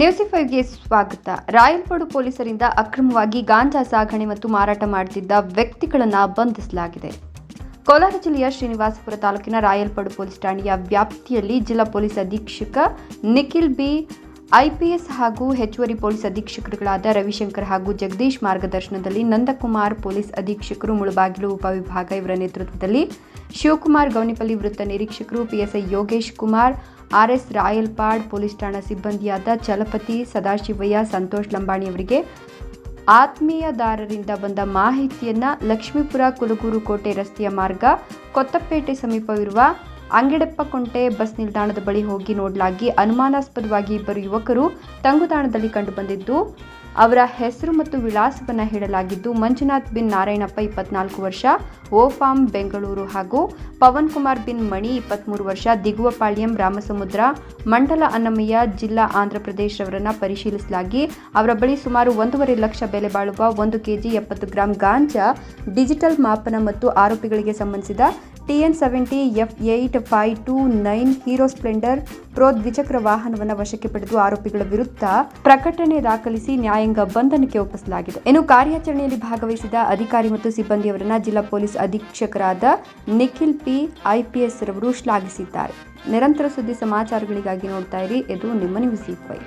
News ಫೈವ್ಗೆ ಸ್ವಾಗತ. ರಾಯಲ್ಪಾಡು ಪೊಲೀಸರಿಂದ ಅಕ್ರಮವಾಗಿ ಗಾಂಜಾ ಸಾಗಣೆ ಮತ್ತು ಮಾರಾಟ ಮಾಡುತ್ತಿದ್ದ ವ್ಯಕ್ತಿಗಳನ್ನು ಬಂಧಿಸಲಾಗಿದೆ. ಕೋಲಾರ ಜಿಲ್ಲೆಯ ಶ್ರೀನಿವಾಸಪುರ ತಾಲೂಕಿನ ರಾಯಲ್ಪಾಡು ಪೊಲೀಸ್ ಠಾಣೆಯ ವ್ಯಾಪ್ತಿಯಲ್ಲಿ ಜಿಲ್ಲಾ ಪೊಲೀಸ್ ಅಧೀಕ್ಷಕ ನಿಖಿಲ್ ಬಿ ಐಪಿಎಸ್ ಹಾಗೂ ಹೆಚ್ಚುವರಿ ಪೊಲೀಸ್ ಅಧೀಕ್ಷಕರುಗಳಾದ ರವಿಶಂಕರ್ ಹಾಗೂ ಜಗದೀಶ್ ಮಾರ್ಗದರ್ಶನದಲ್ಲಿ ನಂದಕುಮಾರ್ ಪೊಲೀಸ್ ಅಧೀಕ್ಷಕರು ಮುಳಬಾಗಿಲು ಉಪವಿಭಾಗ ಇವರ ನೇತೃತ್ವದಲ್ಲಿ ಶಿವಕುಮಾರ್ ಗೌನಿಪಲ್ಲಿ ವೃತ್ತ ನಿರೀಕ್ಷಕರು PSI Yogesh Kumar RS Rayalpad police ಠಾಣಾ ಸಿಬ್ಬಂದಿಯಾದ ಚಲಪತಿ ಸದಾಶಿವಯ್ಯ ಸಂತೋಷ್ ಲಂಬಾಣಿಯವರಿಗೆ ಆತ್ಮೀಯದಾರರಿಂದ ಬಂದ ಮಾಹಿತಿಯನ್ನು ಲಕ್ಷ್ಮೀಪುರ ಕುಲಗೂರು ಕೋಟೆ ರಸ್ತೆಯ ಮಾರ್ಗ, ಕೊತ್ತಪೇಟೆ ಸಮೀಪವಿರುವ ಅಂಗಡೆಪ್ಪಕೊಂಟೆ ಬಸ್ ನಿಲ್ದಾಣದ ಬಳಿ ಹೋಗಿ ನೋಡಲಾಗಿ ಅನುಮಾನಾಸ್ಪದವಾಗಿ ಇಬ್ಬರು ಯುವಕರು ತಂಗುದಾಣದಲ್ಲಿ ಕಂಡುಬಂದಿದ್ದು ಅವರ ಹೆಸರು ಮತ್ತು ವಿಳಾಸವನ್ನು ಹೇಳಲಾಗಿದ್ದು, ಮಂಜುನಾಥ್ ಬಿನ್ ನಾರಾಯಣಪ್ಪ ಇಪ್ಪತ್ನಾಲ್ಕು ವರ್ಷ, ಓಫಾಮ್ ಬೆಂಗಳೂರು ಹಾಗೂ ಪವನ್ ಕುಮಾರ್ ಬಿನ್ ಮಣಿ ಇಪ್ಪತ್ತ್ಮೂರು ವರ್ಷ, ದಿಗುವಪಾಳ್ಯಂ, ರಾಮಸಮುದ್ರ, ಮಂಡಲ ಅನ್ನಮಯ್ಯ ಜಿಲ್ಲಾ ಆಂಧ್ರಪ್ರದೇಶ ಅವರನ್ನು ಪರಿಶೀಲಿಸಲಾಗಿ ಅವರ ಬಳಿ ಸುಮಾರು ಒಂದೂವರೆ ಲಕ್ಷ ಬೆಲೆ ಬಾಳುವ ಒಂದು ಕೆಜಿ ಎಪ್ಪತ್ತು ಗ್ರಾಂ ಗಾಂಜಾ ಡಿಜಿಟಲ್ ಮಾಪನ ಮತ್ತು ಆರೋಪಿಗಳಿಗೆ ಸಂಬಂಧಿಸಿದ TN seventy F eight five two nine Hero Splendor Pro ದ್ವಿಚಕ್ರ ವಾಹನವನ್ನು ವಶಕ್ಕೆ ಪಡೆದು ಆರೋಪಿಗಳ ವಿರುದ್ಧ ಪ್ರಕಟಣೆ ದಾಖಲಿಸಿ ನ್ಯಾಯಾಂಗ ಬಂಧನಕ್ಕೆ ಒಪ್ಪಿಸಲಾಗಿದೆ. ಇನ್ನು ಕಾರ್ಯಾಚರಣೆಯಲ್ಲಿ ಭಾಗವಹಿಸಿದ ಅಧಿಕಾರಿ ಮತ್ತು ಸಿಬ್ಬಂದಿಯವರನ್ನ ಜಿಲ್ಲಾ ಪೊಲೀಸ್ ಅಧೀಕ್ಷಕರಾದ ನಿಖಿಲ್ ಪಿ ಐಪಿಎಸ್ ರವರು ಶ್ಲಾಘಿಸಿದ್ದಾರೆ. ನಿರಂತರ ಸುದ್ದಿ ಸಮಾಚಾರಗಳಿಗಾಗಿ ನೋಡ್ತಾ ಇರಿ. ಇದು ನಿಮ್ಮ ನ್ಯೂಸ್ ಫೈ